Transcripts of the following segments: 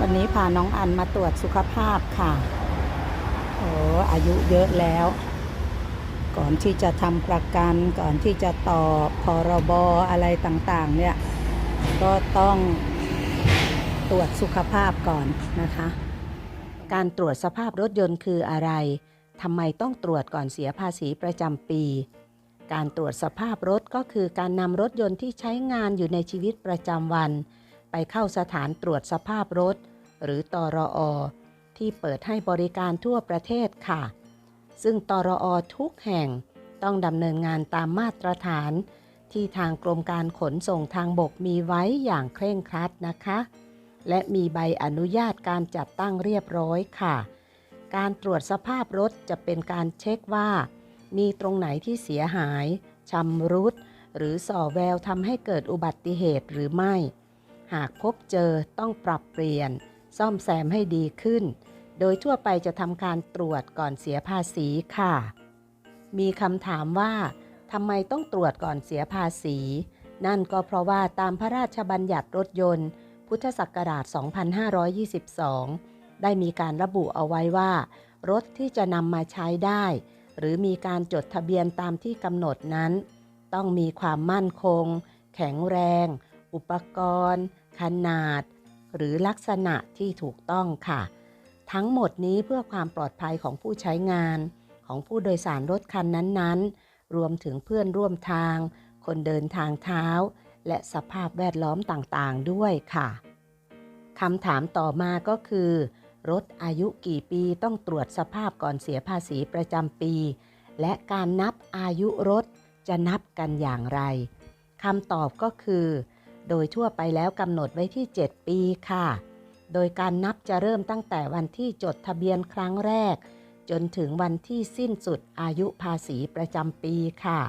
วันนี้พาน้องอันมาตรวจสุขภาพค่ะ โอ้อายุเยอะแล้ว ก่อนที่จะทำประกันก่อนที่จะต่อพรบอะไรต่างๆ เนี่ย ก็ต้องตรวจสุขภาพก่อนนะคะ การตรวจสภาพรถยนต์คืออะไรทำไมต้องตรวจก่อนเสียภาษีประจำปี การตรวจสภาพรถก็คือการนำรถยนต์ที่ใช้งานอยู่ในชีวิตประจำวัน ไปเข้าสถานตรวจสภาพรถ หรือตอรอที่เปิดให้บริการทั่วประเทศค่ะ ซึ่งตอรอทุกแห่งต้องดำเนินงานตามมาตรฐาน ที่ทางกรมการขนส่งทางบกมีไว้อย่างเคร่งครัดนะคะ และมีใบอนุญาตการจัดตั้งเรียบร้อยค่ะ การตรวจสภาพรถจะเป็นการเช็คว่า มีตรงไหนที่เสียหายชำรุดหรือส่อแววทำให้เกิดอุบัติเหตุหรือไม่ หากพบเจอต้องปรับเปลี่ยน ซ่อมแซมให้ดีขึ้น โดยทั่วไปจะทำการตรวจก่อนเสียภาษีค่ะ มีคำถามว่าทำไมต้องตรวจก่อนเสียภาษี นั่นก็เพราะว่าตามพระราชบัญญัติรถยนต์ พุทธศักราช 2522 ได้มีการระบุเอาไว้ว่า รถที่จะนำมาใช้ได้ หรือมีการจดทะเบียนตามที่กำหนดนั้น ต้องมีความมั่นคง แข็งแรง อุปกรณ์ ขนาด หรือลักษณะที่ถูกต้องค่ะ ทั้งหมดนี้เพื่อความปลอดภัยของผู้ใช้งาน ของผู้โดยสารรถคันนั้นๆ รวมถึงเพื่อนร่วมทาง คนเดินทางเท้า และสภาพแวดล้อมต่างๆ ด้วยค่ะคำถามต่อมาก็คือ รถอายุกี่ปีต้องตรวจสภาพก่อนเสียภาษีประจำปี และการนับอายุรถจะนับกันอย่างไรคำตอบก็คือ โดยทั่วไปแล้วกำหนดไว้ที่ 7 ปีค่ะ โดยการนับจะเริ่มตั้งแต่วันที่จดทะเบียนครั้งแรก จนถึงวันที่สิ้นสุดอายุภาษีประจำปีค่ะ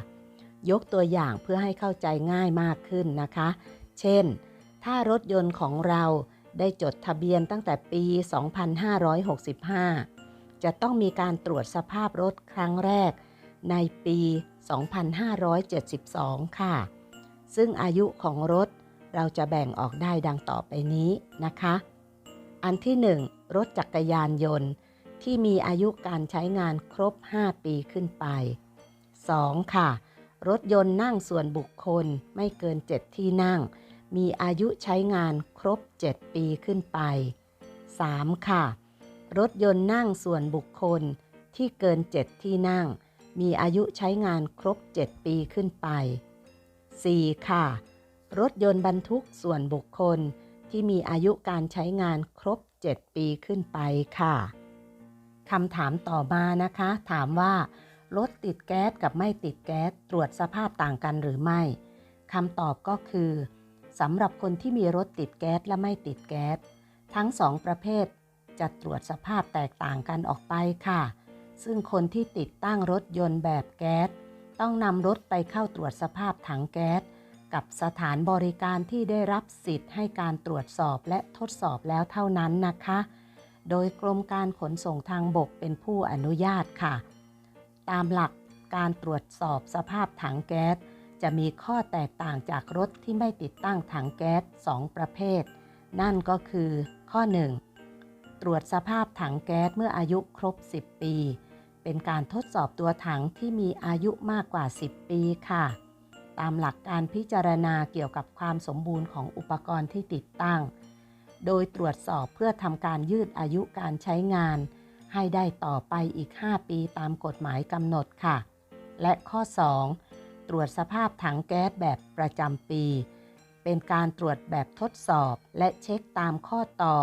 ยกตัวอย่างเพื่อให้เข้าใจง่ายมากขึ้นนะคะ เช่น ถ้ารถยนต์ของเราได้จดทะเบียนตั้งแต่ปี 2565 จะต้องมีการตรวจสภาพรถครั้งแรกในปี 2572 ค่ะ ซึ่งอายุของรถ เราจะแบ่งออกได้ดังต่อไปนี้นะคะ อันที่ 1 รถจักรยานยนต์ที่มีอายุการใช้งานครบ 5 ปีขึ้นไป 2. ค่ะ รถยนต์นั่งส่วนบุคคลไม่เกิน 7 ที่นั่ง มีอายุใช้งานครบ 7 ปีขึ้นไป 3. ค่ะ รถยนต์นั่งส่วนบุคคลที่เกิน 7 ที่นั่ง มีอายุใช้งานครบ 7 ปีขึ้นไป 4. ค่ะ รถยนต์บรรทุกส่วนบุคคลที่มีอายุการใช้งานครบ 7 ปีขึ้นไปค่ะคำถามต่อมานะคะ ถามว่ารถติดแก๊สกับไม่ติดแก๊สตรวจสภาพต่างกันหรือไม่คำตอบก็คือสำหรับคนที่มีรถติดแก๊สและไม่ติดแก๊สทั้งสองประเภท จะตรวจสภาพแตกต่างกันออกไปค่ะ ซึ่งคนที่ติดตั้งรถยนต์แบบแก๊สต้องนำรถไปเข้าตรวจสภาพถังแก๊ส กับสถานบริการที่ได้รับสิทธิ์ให้การตรวจสอบและทดสอบแล้วเท่านั้นนะคะ โดยกรมการขนส่งทางบกเป็นผู้อนุญาตค่ะ ตามหลักการตรวจสอบสภาพถังแก๊ส จะมีข้อแตกต่างจากรถที่ไม่ติดตั้งถังแก๊ส 2 ประเภท นั่นก็คือ ข้อ 1. ตรวจสภาพถังแก๊สเมื่ออายุครบ 10 ปี เป็นการทดสอบตัวถังที่มีอายุมากกว่า 10 ปีค่ะ ตามหลักการพิจารณาเกี่ยวกับความสมบูรณ์ของอุปกรณ์ที่ติดตั้ง โดยตรวจสอบเพื่อทำการยืดอายุการใช้งาน ให้ได้ต่อไปอีก 5 ปีตามกฎหมายกำหนดค่ะ และข้อ 2 ตรวจสภาพถังแก๊สแบบประจำปี เป็นการตรวจแบบทดสอบและเช็คตามข้อต่อ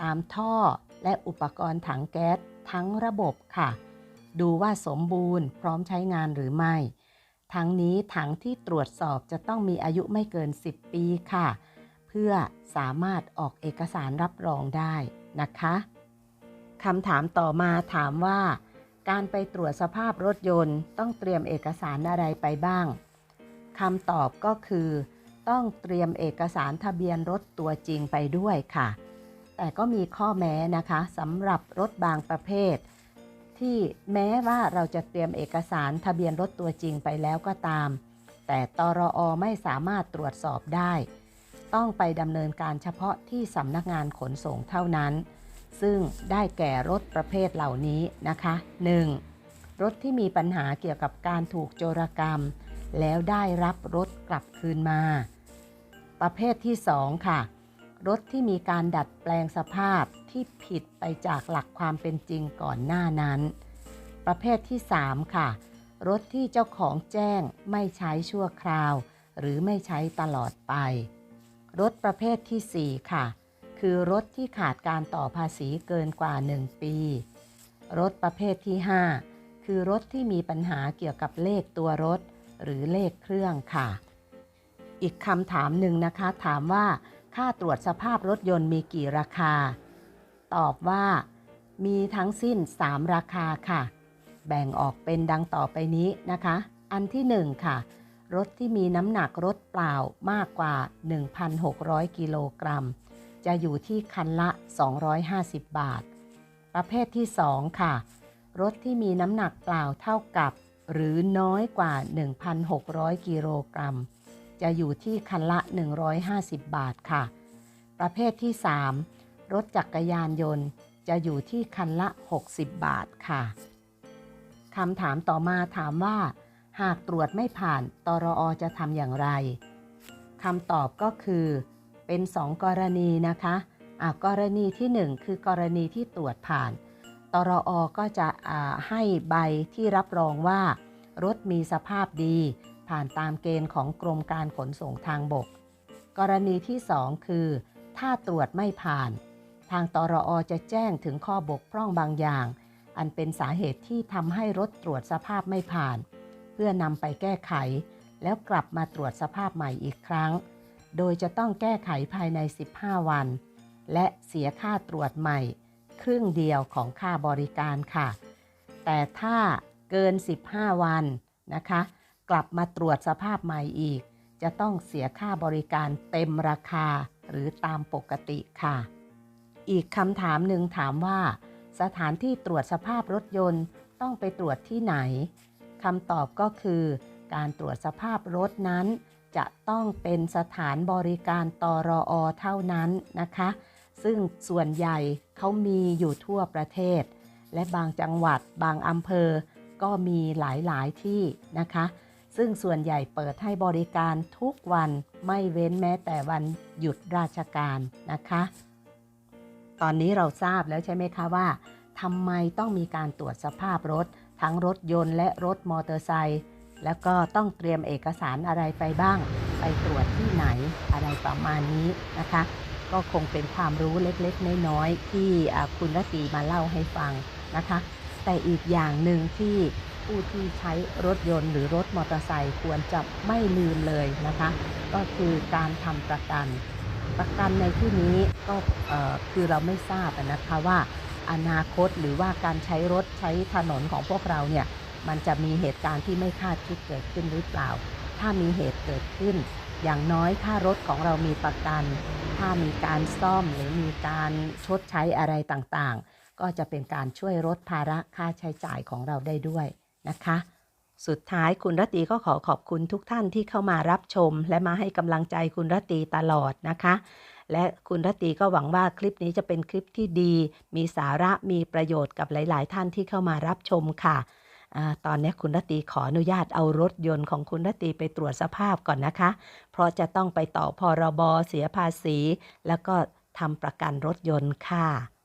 ตามท่อ และอุปกรณ์ถังแก๊สทั้งระบบค่ะ ดูว่าสมบูรณ์พร้อมใช้งานหรือไม่ ทั้งนี้ถังที่ตรวจสอบจะต้องมีอายุไม่เกิน 10 ปีค่ะ เพื่อสามารถออกเอกสารรับรองได้นะคะคำถามต่อมาถามว่า การไปตรวจสภาพรถยนต์ ต้องเตรียมเอกสารอะไรไปบ้างคำตอบก็คือ ต้องเตรียมเอกสารทะเบียนรถตัวจริงไปด้วยค่ะ แต่ก็มีข้อแม้นะคะสำหรับรถบางประเภท ที่แม้ว่าเราจะเตรียมเอกสารทะเบียนรถตัวจริงไปแล้วก็ตาม แต่ตรออไม่สามารถตรวจสอบได้ ต้องไปดำเนินการเฉพาะที่สำนักงานขนส่งเท่านั้น ซึ่งได้แก่รถประเภทเหล่านี้นะคะ 1. รถที่มีปัญหาเกี่ยวกับการถูกโจรกรรม แล้วได้รับรถกลับคืนมา ประเภทที่ 2 ค่ะ รถที่มีการดัดแปลงสภาพที่ผิดไปจากหลักความเป็นจริงก่อนหน้านั้น ประเภทที่ 3 ค่ะ รถที่เจ้าของแจ้งไม่ใช้ชั่วคราว หรือไม่ใช้ตลอดไป รถประเภททีสี่4 ค่ะ คือรถที่ขาดการต่อภาษีเกินกว่า 1 ปี รถประเภทที่ 5 คือรถที่มีปัญหาเกี่ยวกับเลขตัวรถ หรือเลขเครื่องค่ะ อีกคำถามหนึ่งนะคะถามว่า ค่าตรวจสภาพรถยนต์มีกี่ราคา ตอบว่า มีทั้งสิ้น 3 ราคาค่ะ แบ่งออกเป็นดังต่อไปนี้นะคะ อันที่ 1 ค่ะ รถที่มีน้ำหนักรถเปล่ามากกว่า 1,600 กิโลกรัม จะอยู่ที่คันละ 250 บาท ประเภทที่ 2 ค่ะ รถที่มีน้ำหนักเปล่าเท่ากับ หรือน้อยกว่า 1,600 กิโลกรัม จะอยู่ที่คันละ 150 บาทค่ะ ประเภทที่ 3 รถจักรยานยนต์จะอยู่ที่คันละ 60 บาทค่ะคำถามต่อมาถามว่า หากตรวจไม่ผ่านตรอจะทำอย่างไรคำตอบก็คือ เป็น 2 กรณีนะคะะกรณีที่ 1 คือกรณีที่ตรวจผ่าน ตรอก็จะให้ใบที่รับรองว่า รถมีสภาพดี ผ่านตามเกณฑ์ของกรมการขนส่งทางบก กรณีที่ 2 คือ ถ้าตรวจไม่ผ่าน ทางตรอจะแจ้งถึงข้อบกพร่องบางอย่าง อันเป็นสาเหตุที่ทำให้รถตรวจสภาพไม่ผ่าน เพื่อนำไปแก้ไข แล้วกลับมาตรวจสภาพใหม่อีกครั้ง โดยจะต้องแก้ไขภายใน 15 วัน และเสียค่าตรวจใหม่ ครึ่งเดียวของค่าบริการค่ะ แต่ถ้าเกิน 15 วันนะคะ กลับมาตรวจสภาพใหม่อีก จะต้องเสียค่าบริการเต็มราคาหรือตามปกติค่ะ อีกคำถามหนึ่งถามว่า สถานที่ตรวจสภาพรถยนต์ต้องไปตรวจที่ไหนคำตอบก็คือ การตรวจสภาพรถนั้น จะต้องเป็นสถานบริการตรออเท่านั้นนะคะ ซึ่งส่วนใหญ่เขามีอยู่ทั่วประเทศ และบางจังหวัดบางอำเภอ ก็มีหลายๆที่นะคะ ซึ่งส่วนใหญ่เปิดให้บริการทุกวันไม่เว้นแม้แต่วันหยุดราชการนะคะ ตอนนี้เราทราบแล้วใช่ไหมคะว่าทำไมต้องมีการตรวจสภาพรถ ทั้งรถยนต์และรถมอเตอร์ไซค์แล้วก็ต้องเตรียมเอกสารอะไรไปบ้าง ไปตรวจที่ไหนอะไรประมาณนี้นะคะ ก็คงเป็นความรู้เล็กๆ น้อยๆที่คุณรตีมาเล่าให้ฟังนะคะ แต่อีกอย่างหนึ่งที่ ผู้ที่ใช้รถยนต์หรือรถมอเตอร์ไซค์ควรจะไม่ลืมเลยนะคะ ก็คือการทำประกัน ประกันในที่นี้ก็คือเราไม่ทราบนะคะว่าอนาคตหรือว่าการใช้รถใช้ถนนของพวกเราเนี่ยมันจะมีเหตุการณ์ที่ไม่คาดคิดเกิดขึ้นหรือเปล่า ถ้ามีเหตุเกิดขึ้น อย่างน้อยถ้ารถของเรามีประกัน ถ้ามีการซ่อมหรือมีการชดใช้อะไรต่างๆ ก็จะเป็นการช่วยลดภาระค่าใช้จ่ายของเราได้ด้วย นะคะ สุดท้ายคุณรตีก็ขอขอบคุณทุกท่านที่เข้ามารับชม และมาให้กำลังใจคุณรตีตลอดนะคะ และคุณรตีก็หวังว่าคลิปนี้จะเป็นคลิปที่ดี มีสาระมีประโยชน์กับหลาย ๆ ท่านที่เข้ามารับชมค่ะอตอนนี้คุณรตีขออนุญาตเอารถยนต์ของคุณรตีไปตรวจสภาพก่อนนะคะ เพราะจะต้องไปต่อพรบเสียภาษี แล้วก็ทำประกันรถยนต์ค่ะ